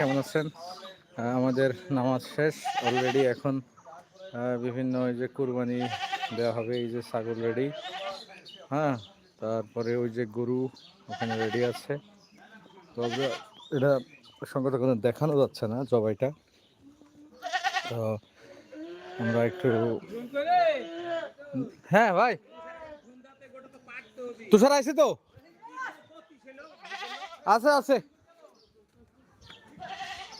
কেমন আছেন? আমাদের নামাজ শেষ অলরেডি এখন বিভিন্ন ওই যে কুরবানি দেওয়া হবে, এই যে ছাগল রেডি হ্যাঁ তারপরে ওই যে গরু ওখানে রেডি আছে। তবে এটা সঙ্গে কোনো দেখানো যাচ্ছে না জবাইটা। তো আমরা একটু হ্যাঁ ভাই। তুষার আছে তো? আছে আছে।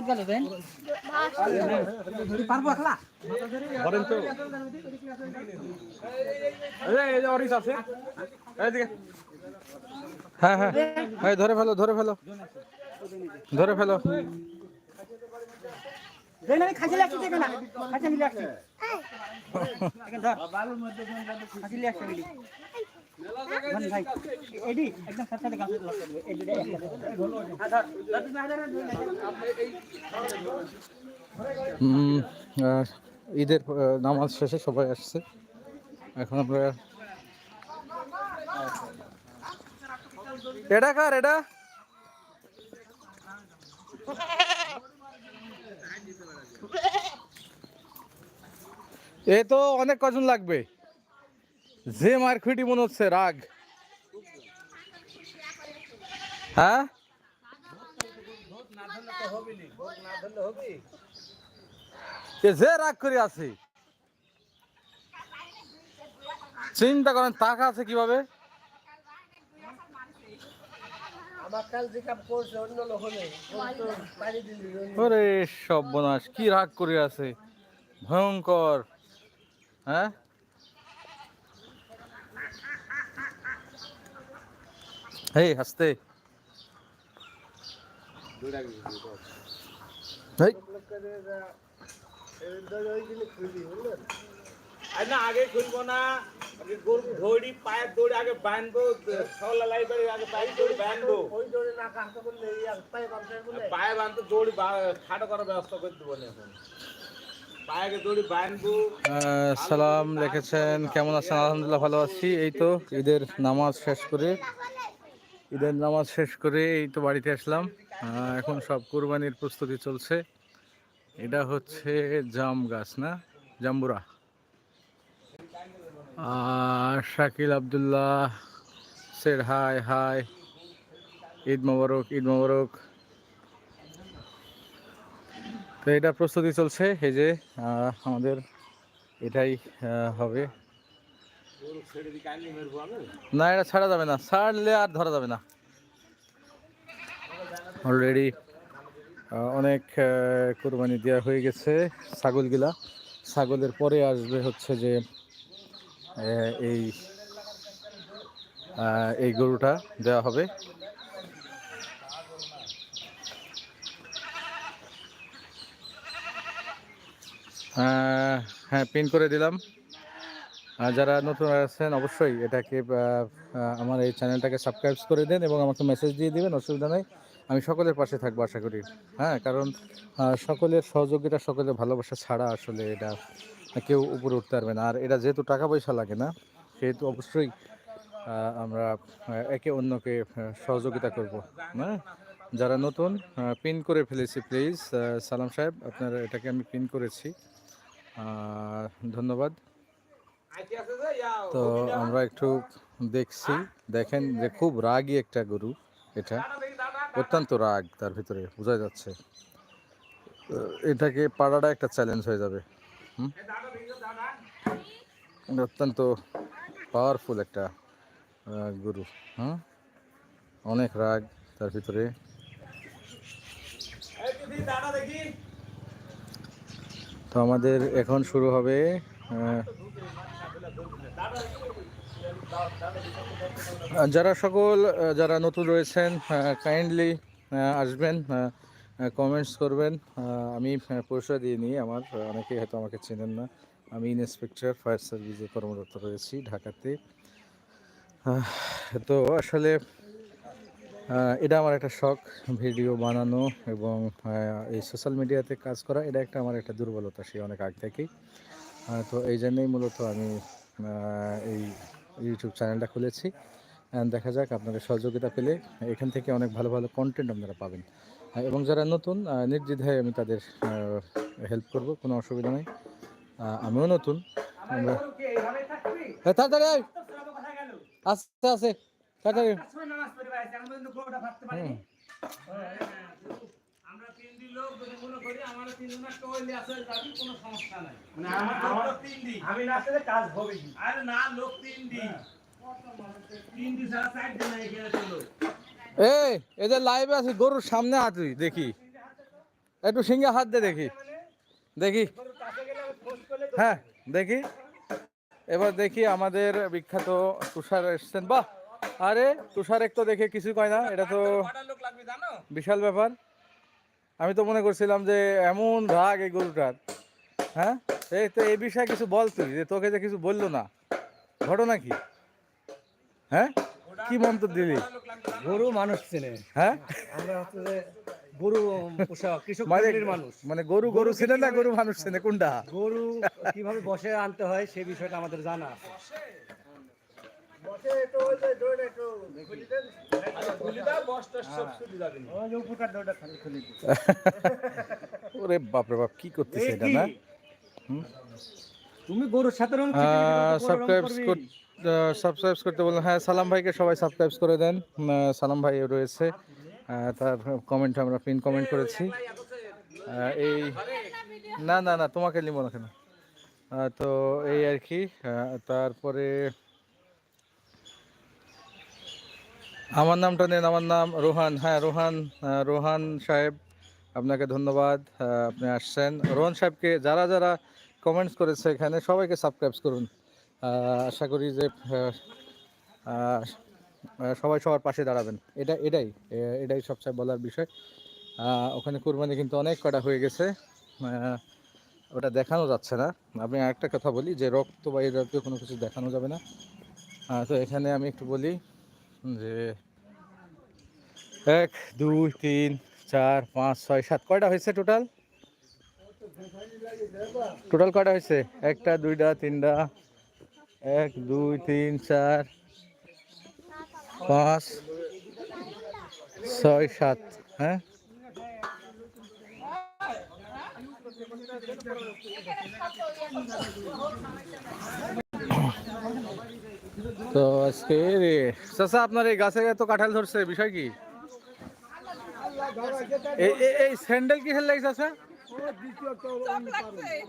জয়েন ভাই আসতেছে আমারটা হয়েছে ধরেন তো। এই যে অরিস আছে। এইদিকে। হ্যাঁ হ্যাঁ। এই ধরে ফেলো ধরে ফেলো। ধরে ফেলো। খাসি লাগছে দেখে না খাসি মিলে আসছে খাসি লিয়ে আসছে এডি ধন ভাই এডি একদম সাথে সাথে গাছ লাগছে এডি উম, আহ, ঈদের নামাজ শেষে সবাই আসছে। এখন আমরা এটা কার এটা? এ তো অনেক কজন লাগবে। যে মারখুটি মনে হচ্ছে রাগ। হ্যাঁ? যে রাগ করে আছে। চিন্তা করেন টাকা আছে কীভাবে? ওরে সর্বনাশ কি রাগ করে আছে। ভয়ঙ্কর হ্যাঁ? হেই হাসতে। আগে খুলবো না। আগে গরু ধরি পায়ের দড়ি আগে বাঁধবো সলা লাই আগে পায়ের দড়ি বাঁধবো। ওই জোরে না কাজ করলে পায়ে বাঁধতে বলে পায়ে বাঁধতে দড়ি খাটো করার ব্যবস্থা করে দেবো না এখন। সালাম লিখেছেন কেমন আছেন? আলহামদুলিল্লাহ ভালো আছি। এই তো ঈদের নামাজ শেষ করে ঈদের নামাজ শেষ করে এই তো বাড়িতে আসলাম। এখন সব কুরবানির প্রস্তুতি চলছে। এটা হচ্ছে জাম গাছ, না? জাম্বুরা। আর শাকিল আবদুল্লাহ, সের হাই হাই। ঈদ মোবারক ঈদ মোবারক। তো এটা প্রস্তুতি চলছে, এই যে আমাদের এটাই হবে। না, এটা ছাড়া যাবে না। ছাড়লে আর ধরা যাবে না। অলরেডি অনেক কোরবানি দেওয়া হয়ে গেছে ছাগলগুলা। ছাগলের পরে আসবে হচ্ছে যে এই এই গরুটা দেওয়া হবে। হ্যাঁ পিন করে দিলাম। যারা নতুন আছেন, অবশ্যই এটাকে আমার এই চ্যানেলটাকে সাবস্ক্রাইব করে দেন এবং আমাকে মেসেজ দিয়ে দেবেন, অসুবিধা নেই। আমি সকলের পাশে থাকব, আশা করি। হ্যাঁ কারণ সকলের সহযোগিতা, সকলের ভালোবাসা ছাড়া আসলে এটা কেউ উপরে উঠতে পারবে না। আর এটা যেহেতু টাকা পয়সা লাগে না, সেহেতু অবশ্যই আমরা একে অন্যকে সহযোগিতা করব। হ্যাঁ যারা নতুন পিন করে ফেলেছি প্লিজ সালাম সাহেব, আপনার এটাকে আমি পিন করেছি। ধন্যবাদ। তো আমরা একটু দেখছি। দেখেন যে খুব রাগই একটা গরু এটা। অত্যন্ত রাগ তার ভিতরে বোঝা যাচ্ছে। এটাকে পাড়াটা একটা চ্যালেঞ্জ হয়ে যাবে। হুম? অত্যন্ত পাওয়ারফুল একটা গরু। হুম? অনেক রাগ তার ভিতরে। তো আমাদের এখন শুরু হবে যারা সকল যারা নতুন রয়েছেন কাইন্ডলি আসবেন কমেন্টস করবেন। আমি পরিচয় দিয়ে নিই, আমার অনেকেই হয়তো আমাকে চেনেন না। আমি ইন্সপেক্টর ফায়ার সার্ভিসে কর্মরত রয়েছি ঢাকাতে। তো আসলে এটা আমার একটা শখ, ভিডিও বানানো এবং এই সোশ্যাল মিডিয়াতে কাজ করা। এটা একটা, আমার একটা দুর্বলতা, সে অনেক আগ থেকেই। তো এই জন্যই মূলত আমি এই ইউটিউব চ্যানেলটা খুলেছি। দেখা যাক আপনাদের সহযোগিতা পেলে এখান থেকে অনেক ভালো ভালো কন্টেন্ট আপনারা পাবেন। এবং যারা নতুন নির্দ্বিধায় আমি তাদের হেল্প করব কোনো অসুবিধা নেই। আমিও নতুন। তাড়াতাড়ি আস্তে আস্তে। তাড়াতাড়ি আমি না আসলে কাজ হবে আরে না লোক তিন দিন তিন দিন ছাড়া চার দিন নাই এখানে চলো এই এদের লাইভে আছে গরুর সামনে হাত দেখি। একটু সিঙ্গে হাত দে দেখি। দেখি। হ্যাঁ দেখি। এবার দেখি আমাদের বিখ্যাত তুষার এসছেন। বাহ! আরে তুষার এক তো দেখে কিছু কয় না এটা তো বিশাল ব্যাপার। আমি তো মনে করছিলাম যে এমন রাগ এই গরুটার। হ্যাঁ? এই তো এই বিষয়ে কিছু বল তুই যে তোকে যে কিছু বলল না। ঘটনা কি? হ্যাঁ? কি মন্তব্য দিলি? গরু মানুষ চেনে। হ্যাঁ? আমরা হচ্ছে যে গরু পোষা কৃষক মানে মানুষ। মানে গরু গরু ছিলেন না গরু মানুষ ছিলেন কোনটা? গরু কীভাবে বসে আনতে হয় সেই বিষয়টা আমাদের জানা আছে। যাবে না ওই যে ওরে বাপরে বাপ কি করতেছে এটা না? তুমি গরুর সাথে রং সাবস্ক্রাইব সাবস্ক্রাইব করতে বললাম হ্যাঁ সালাম ভাইকে সবাই সাবস্ক্রাইব করে দেন। সালাম ভাই রয়েছে। তার কমেন্ট আমরা পিন কমেন্ট করেছি। এই না না না তোমাকে নিব না কেন? তো এই আর কি তারপরে আমার নামটা নেন, আমার নাম রোহান। হ্যাঁ রোহান রোহান সাহেব, আপনাকে ধন্যবাদ। আপনি আসছেন। রোহান সাহেবকে যারা যারা কমেন্টস করেছে এখানে, সবাইকে সাবস্ক্রাইব করুন। আশা করি যে সবাই সবার পাশে দাঁড়াবেন। এটা, এটাই এটাই সবচেয়ে বলার বিষয়। ওখানে কুরবানি কিন্তু অনেক কটা হয়ে গেছে। ওটা দেখানো যাচ্ছে না। আমি একটা কথা বলি, যে রক্ত বা এই জাতীয় কোনো কিছু দেখানো যাবে না। তো এখানে আমি একটু বলি যে এক, দুই, তিন, চার, পাঁচ, ছয়, সাত, কয়টা হয়েছে টোটাল টোটাল কয়টা হয়েছে? একটা, দুইটা, তিনটা, এক, দুই, তিন, চার, পাঁচ, ছয়, সাত হ্যাঁ? তো আজকে রে। চাচা, আপনার এই গাছে এত কাঁঠাল ধরছে, বিষয় কি? এই এই- এই স্যান্ডেল কিসের লাগছে চাচা?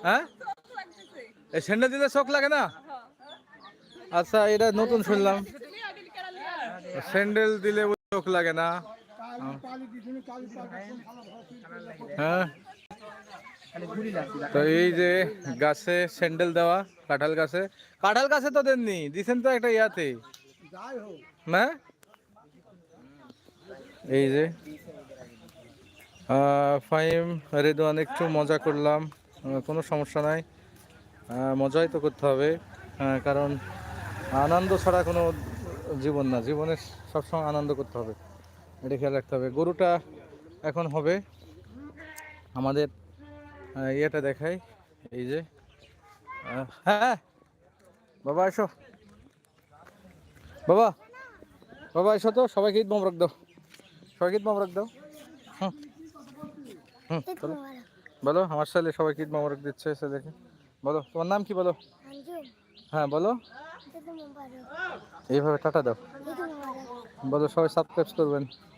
হ্যাঁ? এই স্যান্ডেল দিলে চোখ লাগে না? আচ্ছা এটা নতুন শুনলাম। স্যান্ডেল দিলে চোখ লাগে না। হ্যাঁ। তো এই যে গাছে স্যান্ডেল দেওয়া কাঁঠাল গাছে। কাঁঠাল গাছে তো দেননি দিছেন তো একটা ইয়াতে। না এই যে। আহ, ফাহিম রেদওয়ান একটু মজা করলাম। কোনো সমস্যা নাই। মজাই তো করতে হবে। কারণ আনন্দ ছাড়া কোনো জীবন না। জীবনে সবসময় আনন্দ করতে হবে। এটা খেয়াল রাখতে হবে। গরুটা এখন হবে আমাদের ইয়েটা দেখাই। এই যে হ্যাঁ। বাবা এসো। বাবা বাবা এসো তো সবাইকে ঈদ মোবারক দাও। সবাইকে ঈদ মোবারক দাও। হুম। হুম বলো। বলো আমার ছেলে সবাইকে ঈদ মোবারক দিচ্ছে এসে দেখে। বলো তোমার নাম কি বলো? হ্যাঁ বলো। এইভাবে টাটা দাও। বলো সবাই সাবস্ক্রাইব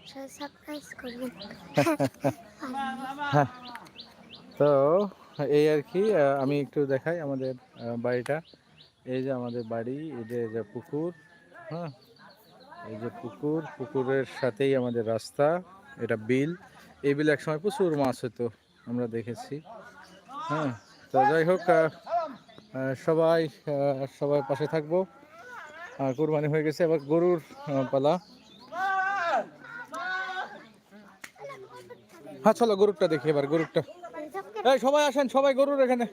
সবাই সাবস্ক্রাইব করবেন। হ্যাঁ। তো এই আর কি আমি একটু দেখাই আমাদের বাড়িটা। এই যে আমাদের বাড়ি, এই যে পুকুর হ্যাঁ? এই যে পুকুর, পুকুরের সাথেই আমাদের রাস্তা, এটা বিল। এই বিলে একসময় প্রচুর মাছ হতো, আমরা দেখেছি। হ্যাঁ তো যাই হোক সবাই সবাই পাশে থাকব। কুরবানি হয়ে গেছে, এবার গরুর পালা। হ্যাঁ চলো গরুরটা দেখি এবার, গরুরটা। এই, সবাই আসেন, সবাই গরুর এখানে।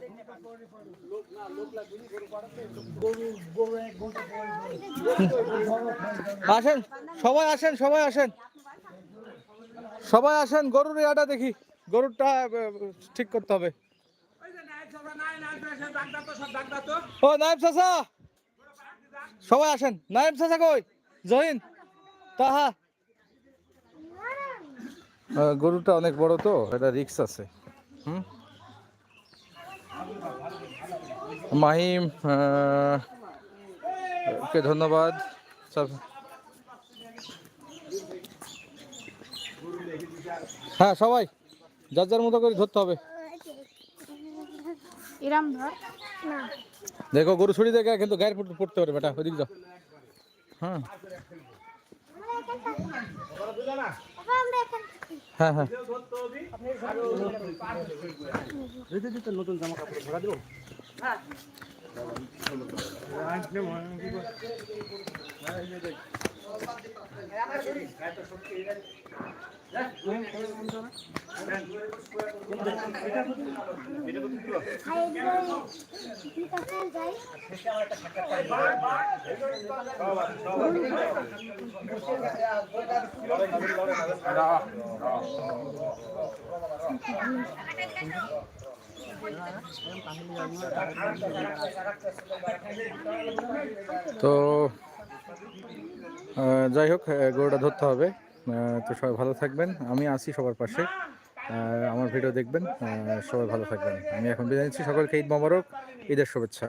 আসেন, সবাই আসেন সবাই আসেন। সবাই আসেন, গরুর ইয়াটা দেখি। গরুরটা ঠিক করতে হবে। ও নাইব চাচা! সবাই আসেন। নাইব চাচা কই? জহিন? তাহা? গরুটা অনেক বড় তো, এটা রিক্স আছে। হুম? মাহিম কে ধন্যবাদ সব- হ্যাঁ সবাই যার যার মতো করে ধরতে হবে। ইরাম ধর। না। দেখো গরু ছুরি দেখে কিন্তু গায়ের পড়তে- পড়তে পারে বেটা ওদিক যাও। হ্যাঁ। হ্যাঁ হ্যাঁ। নতুন জামা কাপড় ভরা দেবো? আছে, যাই তো যাই হোক গরুটা ধরতে হবে। তো সবাই ভালো থাকবেন। আমি আছি সবার পাশে। আমার ভিডিও দেখবেন। সবাই ভালো থাকবেন। আমি এখন বিদায় নিচ্ছি। সকলকে ঈদ মোবারক, ঈদের শুভেচ্ছা।